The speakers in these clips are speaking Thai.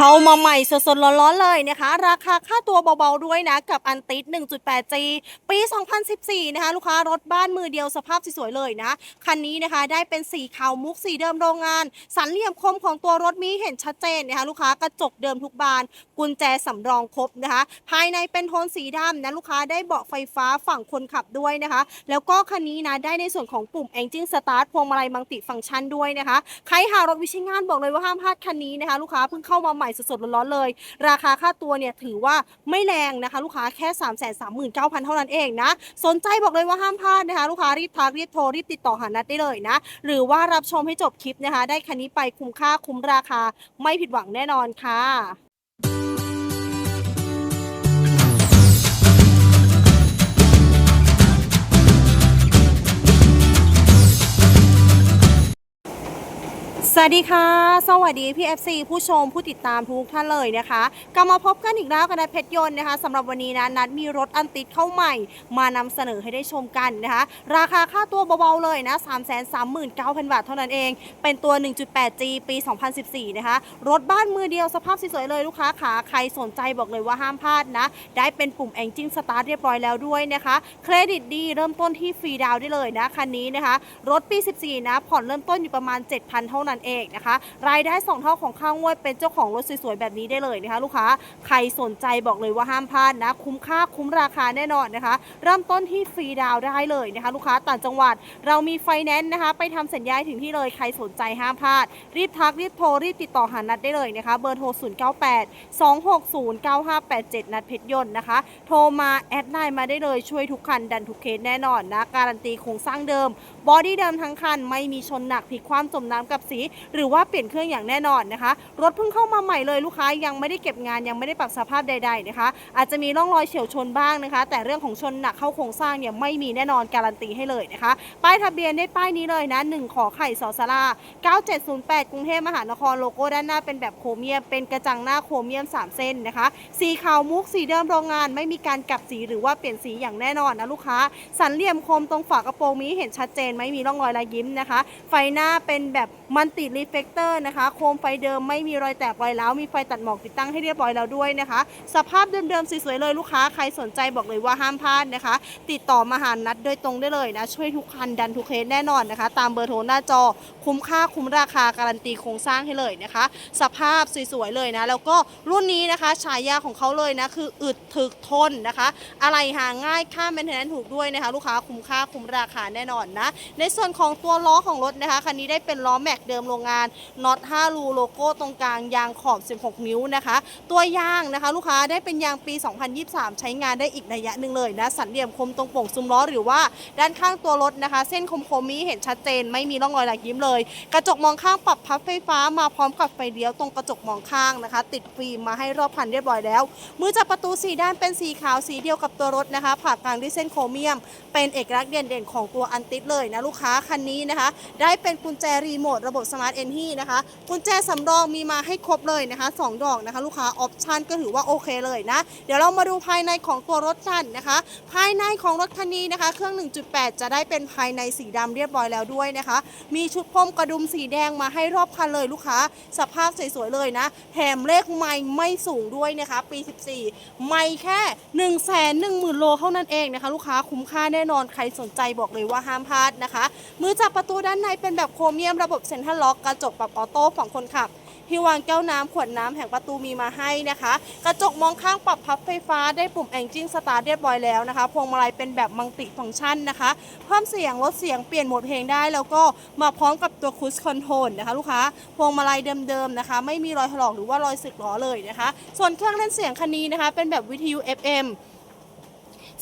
เข้ามาใหม่สดๆร้อนๆเลยนะคะ ราคาค่าตัวเบาๆด้วยนะ กับอันติด 1.8G ปี 2014 นะคะ ลูกค้ารถบ้านมือเดียวสภาพสวยๆเลยนะ คันนี้นะคะได้เป็นสีขาวมุกสีเดิมโรงงาน สันเหลี่ยมคมของตัวรถมีเห็นชัดเจนนะคะ ลูกค้ากระจกเดิมทุกบาน กุญแจสำรองครบนะคะ ภายในเป็นโทนสีดำนะลูกค้าได้เบาะไฟฟ้าฝั่งคนขับด้วยนะคะ แล้วก็คันนี้นะได้ในส่วนของปุ่ม Engine Start พวงมาลัยมัลติฟังก์ชันด้วยนะคะใครหารถวิชิงานบอกเลยว่าห้ามพลาดคันนี้นะคะ ลูกค้าเพิ่งเข้ามาใหม่สดๆร้อนๆเลย ราคาค่าตัวเนี่ยถือว่าไม่แรงนะคะ ลูกค้าแค่3 3 9 0 0 0 เท่านั้นเองนะ สนใจบอกเลยว่าห้ามพลาดนะคะ ลูกค้ารีบทักรีบโทรรีบติดต่อหานัดได้เลยนะ หรือว่ารับชมให้จบคลิปนะคะ ได้คันนี้ไปคุ้มค่าคุ้มราคาไม่ผิดหวังแน่นอนค่ะ สวัสดีค่ะ สวัสดีพี่ FC ผู้ชมผู้ติดตามทุกท่านเลยนะคะกลับมาพบกันอีกแล้วกับนัดเพชรยนต์นะคะสำหรับวันนี้นะนัดมีรถอันติดเข้าใหม่ มานำเสนอให้ได้ชมกันนะคะ ราคาค่าตัวเบาๆเลยนะ 3 3 9 0 0 0 บาทเท่านั้นเอง เป็นตัว 1.8G ปี 2014 นะคะ รถบ้านมือเดียวสภาพสวยๆเลยลูกค้าขาใครสนใจบอกเลยว่าห้ามพลาดนะ ได้เป็นปุ่ม Engine Start เรียบร้อยแล้วด้วยนะคะ เครดิตดีเริ่มต้นที่ฟรีดาวได้เลยนะคันนี้นะคะ รถปี 14 นะผ่อนเริ่มต้นอยู่ประมาณ 7,000 เท่านั้นเองนะคะ รายได้ 2 เท่าของข้างงวดเป็นเจ้าของรถสวยๆแบบนี้ได้เลยนะคะ ลูกค้าใครสนใจบอกเลยว่าห้ามพลาดนะ คุ้มค่าคุ้มราคาแน่นอนนะคะ เริ่มต้นที่ฟรีดาวได้เลยนะคะ ลูกค้าต่างจังหวัด เรามีไฟแนนซ์นะคะ ไปทำสัญญาถึงที่เลยใครสนใจห้ามพลาด รีบทักรีบโทรรีบติดต่อหานัดได้เลยนะคะ เบอร์โทร 098 260 9587 นัดเพชรยนต์นะคะ โทรมาแอดไลน์มาได้เลยช่วยทุกคันดันทุกเคสแน่นอนนะ การันตีโครงสร้างเดิม บอดี้เดิมทั้งคันไม่มีชนหนักพลิกความจมน้ำกับสีหรือว่าเปลี่ยนเครื่องอย่างแน่นอนนะคะ รถเพิ่งเข้ามาใหม่เลยลูกค้ายังไม่ได้เก็บงานยังไม่ได้ปรับสภาพใด ๆนะคะ อาจจะมีร่องรอยเฉียวชนบ้างนะคะ แต่เรื่องของชนหนักเข้าโครงสร้างเนี่ยไม่มีแน่นอนการันตีให้เลยนะคะ ป้ายทะเบียนได้ป้ายนี้เลยนะ1ขอไข่สอสารา9708 กรุงเทพมหานครโลโก้ด้านหน้าเป็นแบบโครเมียม เป็นกระจังหน้าโครเมียม 3 เส้นนะคะ สีขาวมุกสีเดิมโรงงาน ไม่มีการกลับสีหรือว่าเปลี่ยนสีอย่างแน่นอนนะลูกค้า สันเหลี่ยมคมตรงฝากระโปรงมีเห็นชัดเจนไม่มีร่องรอยรอยยิ้มนะคะ ไฟหน้าเป็นแบบ มันติดรีเฟกเตอร์นะคะ โคมไฟเดิมไม่มีรอยแตกรอยร้าวมีไฟตัดหมอกติดตั้งให้เรียบร้อยแล้วด้วยนะคะ สภาพเดิมๆสวยๆเลยลูกค้าใครสนใจบอกเลยว่าห้ามพลาดนะคะ ติดต่อมาหานัดโดยตรงได้เลยนะ ช่วยทุกคันดันทุกเคสแน่นอนนะคะ ตามเบอร์โทรหน้าจอ คุ้มค่าคุ้มราคาการันตีโครงสร้างให้เลยนะคะ สภาพสวยๆเลยนะ แล้วก็รุ่นนี้นะคะฉายาของเขาเลยนะคืออึดถึกทนนะคะ อะไรหาง่ายค่าแมนเทนแนนถูกด้วยนะคะ ลูกค้าคุ้มค่าคุ้มราคาแน่นอนนะในส่วนของตัวล้อของรถนะคะคันนี้ได้เป็นล้อแม็กเดิมโรงงานน็อต5รูโลโก้ตรงกลางยางขอบ 16 นิ้วนะคะ ตัวยางนะคะลูกค้าได้เป็นยางปี 2023 ใช้งานได้อีกระยะหนึ่งเลยนะสันเหลี่ยมคมตรงโป่งซุ้มล้อหรือว่าด้านข้างตัวรถนะคะ เส้นคมๆมีเห็นชัดเจน ไม่มีร่องรอยหลักยิ้มเลย กระจกมองข้างปรับพับไฟฟ้ามาพร้อมกับไฟเลี้ยวตรงกระจกมองข้างนะคะ ติดฟิล์มมาให้รอบคันเรียบร้อยแล้วมือจับประตูสีด้านเป็นสีขาวสีเดียวกับตัวรถนะคะผ่ากลางด้วยเส้นโครเมียม เป็นเอกลักษณ์เด่นๆของตัวอันติดเลยนะลูกค้าคันนี้นะคะ ได้เป็นกุญแจรีโมทระบบสมาร์ทเอนที่นะคะกุญแจสำรองมีมาให้ครบเลยนะคะ 2 ดอกนะคะ ลูกค้าออปชันก็ถือว่าโอเคเลยนะ เดี๋ยวเรามาดูภายในของตัวรถกันนะคะ ภายในของรถคันนี้นะคะ เครื่อง 1.8 จะได้เป็นภายในสีดำเรียบร้อยแล้วด้วยนะคะ มีชุดพรมกระดุมสีแดงมาให้รอบคันเลยลูกค้า สภาพสวยๆเลยนะแถมเลขไม่ไม่สูงด้วยนะคะ ปี 14 ไม่แค่ 1 1 0 0 0 0 โลเท่านั้นเองนะคะ ลูกค้าคุ้มค่าแน่นอนใครสนใจบอกเลยว่าห้ามพลาดนะคะ มือจับประตูด้านในเป็นแบบโครเมียมระบบเซ็นทรัลล็อกกระจกปรับออโต้ฝั่งคนขับที่วางแก้วน้ำขวดน้ำแห่งประตูมีมาให้นะคะ กระจกมองข้างปรับพับไฟฟ้าได้ปุ่มแองจิ้งสตาร์เรียบร้อยแล้วนะคะ พวงมาลัยเป็นแบบมัลติฟังก์ชันนะคะ เพิ่มเสียงลดเสียงเปลี่ยนโหมดเพลงได้ แล้วก็มาพร้อมกับตัวคูสคอนโทรลนะคะลูกค้า พวงมาลัยเดิมๆนะคะ ไม่มีรอยถลอกหรือว่ารอยสึกหรอเลยนะคะ ส่วนเครื่องเล่นเสียงคันนี้นะคะ เป็นแบบวิทยุ FM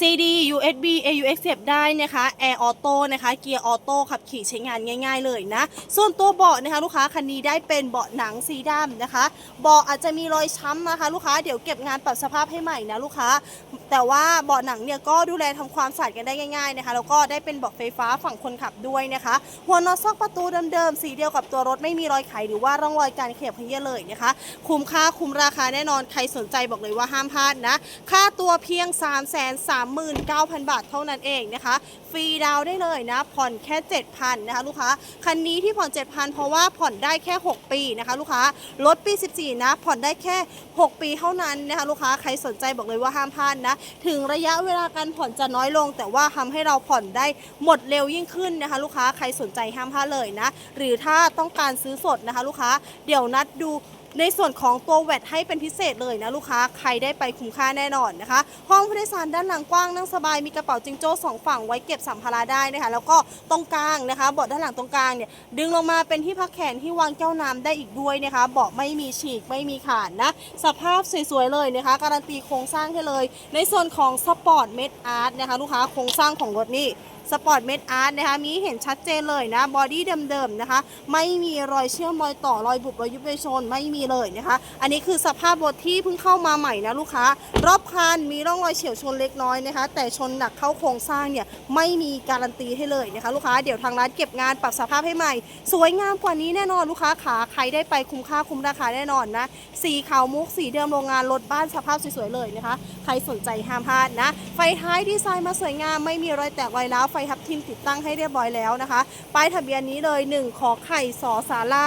CD USB AUX เสียบได้นะคะ Air Auto นะคะ เกียร์ออโต้ขับขี่ใช้งานง่าย ๆ เลยนะ ส่วนตัวเบาะนะคะลูกค้าคันนี้ได้เป็นเบาะหนังสีดำนะคะ เบาะอาจจะมีรอยช้ำนะคะ ลูกค้าเดี๋ยวเก็บงานปรับสภาพให้ใหม่นะลูกค้า แต่ว่าเบาะหนังเนี่ยก็ดูแลทำความสะอาดกันได้ง่ายๆนะคะแล้วก็ได้เป็นเบาะไฟฟ้าฝั่งคนขับด้วยนะคะ หัวนอซอกประตูเดิมๆสีเดียวกับตัวรถไม่มีรอยไขหรือว่าร่องรอยการเขียบขยี้เลยนะคะ คุ้มค่าคุ้มราคาแน่นอนใครสนใจบอกเลยว่าห้ามพลาดนะ ค่าตัวเพียง 3 3 9 0 0 39,000 บาทเท่านั้นเองนะคะ ฟรีดาวได้เลยนะ ผ่อนแค่ 7,000นะคะลูกค้า คันนี้ที่ผ่อน 7,000 เพราะว่าผ่อนได้แค่ 6 ปีนะคะลูกค้า รถปี 14 นะ ผ่อนได้แค่ 6 ปีเท่านั้นนะคะลูกค้า ใครสนใจบอกเลยว่าห้ามพลาดนะ ถึงระยะเวลาการผ่อนจะน้อยลง แต่ว่าทำให้เราผ่อนได้หมดเร็วยิ่งขึ้นนะคะ ลูกค้า ใครสนใจห้ามพลาดเลยนะ หรือถ้าต้องการซื้อสดนะคะ ลูกค้า เดี๋ยวนัดดู ในส่วนของตัวแวดให้เป็นพิเศษเลยนะลูกค้าใครได้ไปคุ้มค่าแน่นอนนะคะ ห้องผู้โดยสารด้านหลังกว้างนั่งสบายมีกระเป๋าจิงโจ้สองฝั่งไว้เก็บสัมภาระได้นะคะแล้วก็ตรงกลางนะคะเบาะด้านหลังตรงกลางเนี่ยดึงลงมาเป็นที่พักแขนที่วางแก้วน้ำได้อีกด้วยนะคะเบาะไม่มีฉีกไม่มีขาดนะสภาพสวยๆเลยนะคะ การันตีโครงสร้างให้เลย ในส่วนของสปอร์ตเมดอาร์ตนะคะลูกค้าโครงสร้างของรถนี่ สปอร์ตเมดอาร์ตนะคะมีเห็นชัดเจนเลยนะบอดี้เดิมๆนะคะ ไม่มีรอยเชื่อมรอยต่อรอยบุบรอยยุบรอยชนไม่มีเลยนะคะ อันนี้คือสภาพรถที่เพิ่งเข้ามาใหม่นะลูกค้า รอบคันมีร่องรอยเฉียวชนเล็กน้อยนะคะ แต่ชนหนักเข้าโครงสร้างเนี่ยไม่มีการันตีให้เลยนะคะ ลูกค้าเดี๋ยวทางร้านเก็บงานปรับสภาพให้ใหม่ สวยงามกว่านี้แน่นอนลูกค้าขาใครได้ไปคุ้มค่าคุ้มราคาแน่นอนนะสีขาวมุกสีเดิมโรงงานรถบ้านสภาพสวยๆเลยนะคะ ใครสนใจห้ามพลาดนะไฟท้ายดีไซน์มาสวยงามไม่มีรอยแตกรอยร้าวไฟทับทิมติดตั้งให้เรียบร้อยแล้วนะคะ ป้ายทะเบียนนี้เลย 1 ขอไข่สอสารา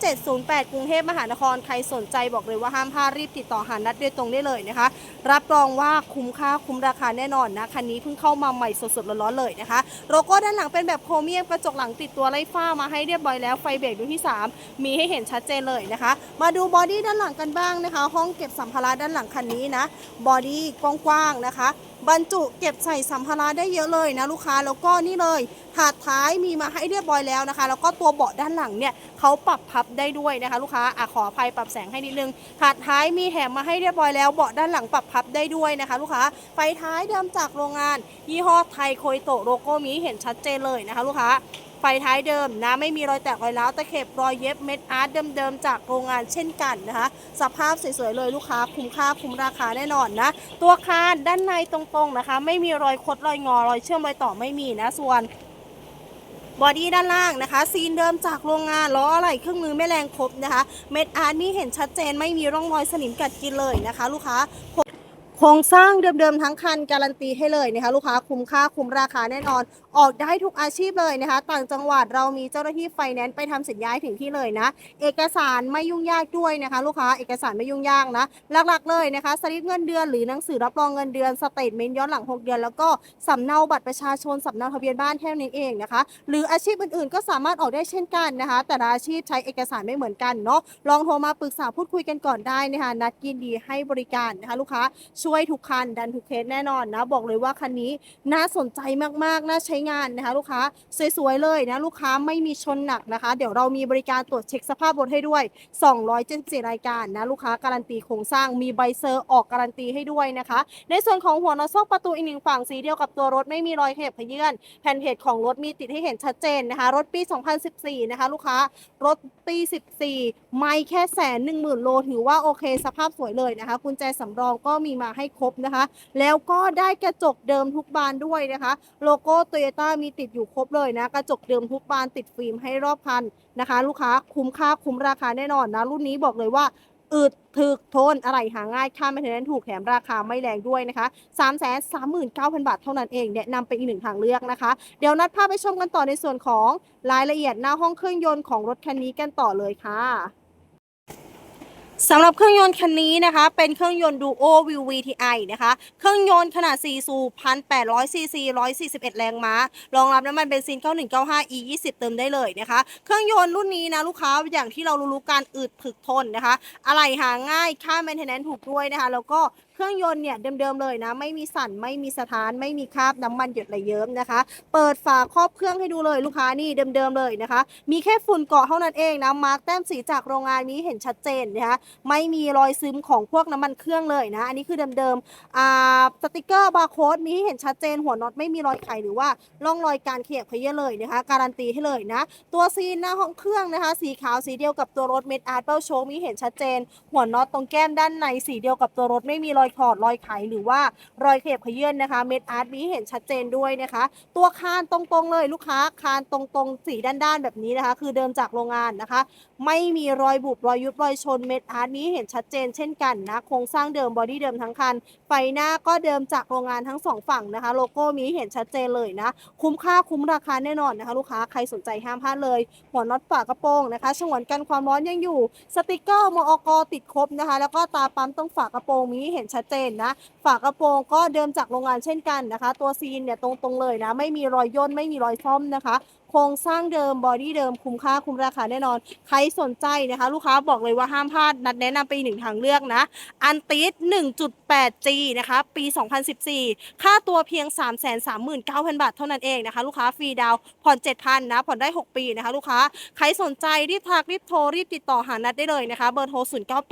9708 กรุงเทพมหานคร ใครสนใจบอกเลยว่าห้ามพลาดรีบติดต่อหานัดโดยตรงได้เลยนะคะ รับรองว่าคุ้มค่าคุ้มราคาแน่นอนนะคันนี้เพิ่งเข้ามาใหม่สดๆร้อนๆเลยนะคะ โลโก้ด้านหลังเป็นแบบโครเมียมกระจกหลังติดตัวไล่ฟ้ามาให้เรียบร้อยแล้วไฟเบรกดวงที่ 3 มีให้เห็นชัดเจนเลยนะคะ มาดูบอดี้ด้านหลังกันบ้างนะคะ ห้องเก็บสัมภาระด้านหลังคันนี้นะบอดี้กว้างๆนะคะ บรรจุเก็บใส่สัมภาระได้เยอะเลยนะลูกค้าแล้วก็นี่เลยถาดท้ายมีมาให้เรียบร้อยแล้วนะคะ แล้วก็ตัวเบาะด้านหลังเนี่ยเขาปรับพับได้ด้วยนะคะ ลูกค้าอะขออภัยปรับแสงให้นิดนึงถาดท้ายมีแถมมาให้เรียบร้อยแล้วเบาะด้านหลังปรับพับได้ด้วยนะคะ ลูกค้าไฟท้ายเดิมจากโรงงาน ยี่ห้อไทยโคยโตโลโก้มีเห็นชัดเจนเลยนะคะ ลูกค้า ไฟท้ายเดิมนะไม่มีรอยแตกรอยร้าวตะเข็บรอยเย็บเม็ดอาร์ตเดิมๆจากโรงงานเช่นกันนะคะ สภาพสวยๆเลยลูกค้าคุ้มค่าคุ้มราคาแน่นอนนะ ตัวคานด้านในตรงๆนะคะ ไม่มีรอยคดรอยงอรอยเชื่อมรอยต่อไม่มีนะส่วนบอดี้ด้านล่างนะคะ ซีนเดิมจากโรงงานล้ออะไรเครื่องมือแม่แรงครบนะคะ เม็ดอาร์ตนี่เห็นชัดเจนไม่มีร่องรอยสนิมกัดกินเลยนะคะ ลูกค้า ครงสร้างเดิมๆทั้งคันการันตีให้เลยนะคะลูกค้าคุ้มค่าคุ้มราคาแน่นอน ออกได้ทุกอาชีพเลยนะคะ ต่างจังหวัดเรามีเจ้าหน้าที่ไฟแนนซ์ไปทำสินย้ายถึงที่เลยนะ เอกสารไม่ยุ่งยากด้วยนะคะ ลูกค้าเอกสารไม่ยุ่งยากนะหลักๆเลยนะคะสลิปเงินเดือนหรือหนังสือรับรองเงินเดือนสเตทเมนต์ย้อนหลัง 6 เดือน แล้วก็สำเนาบัตรประชาชนสำเนาทะเบียนบ้านแค่นี้เองนะคะ หรืออาชีพอื่นๆ ก็สามารถออกได้เช่นกันนะคะ แต่ละอาชีพใช้เอกสารไม่เหมือนกันเนาะลองโทรมาปรึกษาพูดคุยกันก่อนได้นะคะนัดยินดีให้บริการนะคะลูกค้าชวยทุกคันดันทุกเคสแน่นอนนะบอกเลยว่าคันนี้น่าสนใจมากๆน่าใช้งานนะคะลูกค้าสวยๆเลยนะลูกค้าไม่มีชนหนักนะคะ เดี๋ยวเรามีบริการตรวจเช็คสภาพรถให้ด้วย 274 รายการนะลูกค้าการันตีโครงสร้างมีใบเซอร์ออกการันตีให้ด้วยนะคะ ในส่วนของหัวนอซอกประตูอีกหนึ่งฝั่งสีเดียวกับตัวรถไม่มีรอยขยับเขยื่อนแผ่นเพจของรถมีติดให้เห็นชัดเจนนะคะ รถปี 2014 นะคะ ลูกค้ารถปี 14 ไม่แค่แสนหนึ่งหมื่นโลถือว่าโอเค สภาพสวยเลยนะคะกุญแจสำรองก็มีมาให้ครบนะคะ แล้วก็ได้กระจกเดิมทุกบานด้วยนะคะ โลโก้โตโยต้ามีติดอยู่ครบเลยนะ กระจกเดิมทุกบานติดฟิล์มให้รอบคันนะคะ ลูกค้าคุ้มค่าคุ้มราคาแน่นอนนะ รุ่นนี้บอกเลยว่าอึดถึกทนอะไรหาง่ายค่าไม่เท่านั้นถูกแถมราคาไม่แรงด้วยนะคะ 3 3 9 0 0 0 บาทเท่านั้นเองแนะนำเป็นอีกหนึ่งทางเลือกนะคะ เดี๋ยวนัดพาพไปชมกันต่อในส่วนของรายละเอียดหน้าห้องเครื่องยนต์ของรถคันนี้กันต่อเลยค่ะ สำหรับเครื่องยนต์คันนี้นะคะ เป็นเครื่องยนต์ Duo View VTI นะคะ เครื่องยนต์ขนาด 4 สูบ 1,800cc 141 แรงม้า รองรับน้ำมันเบนซิน 9195 E 20เติมได้เลยนะคะ เครื่องยนต์รุ่นนี้นะลูกค้าอย่างที่เรารู้ๆการอืดผึกทนนะคะ อะไหล่หาง่าย ค่า maintenance ถูกด้วยนะคะ แล้วก็ รื่องยนต์เนี่ยเดิมๆเลยนะ ไม่มีสั่นไม่มีสถาน ไม่มีคราบน้ำมันหยดไหลเยิ้มนะคะ เปิดฝาครอบเครื่องให้ดูเลยลูกค้านี่เดิมๆเลยนะคะ มีแค่ฝุ่นเกาะเท่านั้นเองนะมาร์กแต้มสีจากโรงงานนี้เห็นชัดเจนนะคะไม่มีรอยซึมของพวกน้ำมันเครื่องเลยนะ อันนี้คือเดิมๆอ่าสติกเกอร์บาร์โค้ดมีให้เห็นชัดเจนหัวน็อตไม่มีรอยไขหรือว่าร่องรอยการเขียบขยี้เลยนะคะ การันตีให้เลยนะ ตัวซีนหน้าห้องเครื่องนะคะ สีขาวสีเดียวกับตัวรถเม็ดอาร์ตเปิลโชมีเห็นชัดเจน หัวน็อตตรงแก้มด้านในสีเดียวกับตัวรถไม่มีรอยถอดรอยไขหรือว่ารอยเขบขยื่นนะคะ เม็ดอาร์ตมีเห็นชัดเจนด้วยนะคะ ตัวคานตรงๆเลยลูกค้าคานตรงๆ สีด้านๆ แบบนี้นะคะ คือเดิมจากโรงงานนะคะ ไม่มีรอยบุบรอยยุบรอยชนเม็ดอาร์ตนี้เห็นชัดเจนเช่นกันนะโครงสร้างเดิมบอดี้เดิมทั้งคันไฟหน้าก็เดิมจากโรงงานทั้งสองฝั่งนะคะ โลโก้มีเห็นชัดเจนเลยนะ คุ้มค่าคุ้มราคาแน่นอนนะคะ ลูกค้าใครสนใจห้ามพลาดเลย หัวน็อตฝากระโปรงนะคะฉงวนกันความร้อนยังอยู่ สติกเกอร์มอกติดครบนะคะ แล้วก็ตาปั๊มตรงฝากระโปรงมีเห็นชัดเจนนะ ฝากระโปรงก็เดิมจากโรงงานเช่นกันนะคะ ตัวซีนเนี่ยตรงๆเลยนะ ไม่มีรอยย่นไม่มีรอยซ่อมนะคะ โครงสร้างเดิมบอดี้เดิมคุ้มค่าคุ้มราคาแน่นอน ใครสนใจนะคะ ลูกค้าบอกเลยว่าห้ามพลาด นัดแนะนำไปอีกหนึ่งทางเลือกนะ อันติส 1.8G นะคะ ปี 2014 ค่าตัวเพียง 339,000 บาทเท่านั้นเองนะคะ ลูกค้าฟรีดาวน์ผ่อน 7,000 นะ ผ่อนได้ 6 ปีนะคะ ลูกค้า ใครสนใจรีบทักรีบโทร รีบติดต่อหานัดได้เลยนะคะ เบอร์โทร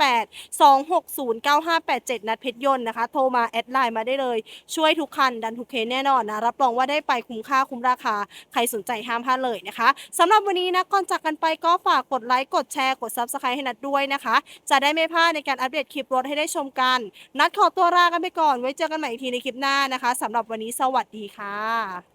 098 260 9587 นัดเพชรยนต์นะคะ โทรมาแอดไลน์มาได้เลย ช่วยทุกคันดันทุกเคสแน่นอนนะ รับรองว่าได้ไปคุ้มค่าคุ้มราคา ใครสนใจห้ามพลาดเลยนะคะสำหรับวันนี้นะก่อนจากกันไปก็ฝากกดไลค์กดแชร์กดซับสไครต์ให้นัดด้วยนะคะ จะได้ไม่พลาดในการอัปเดตคลิปรถให้ได้ชมกัน นัดขอตัวลากันไปก่อนไว้เจอกันใหม่อีกทีในคลิปหน้านะคะสำหรับวันนี้สวัสดีค่ะ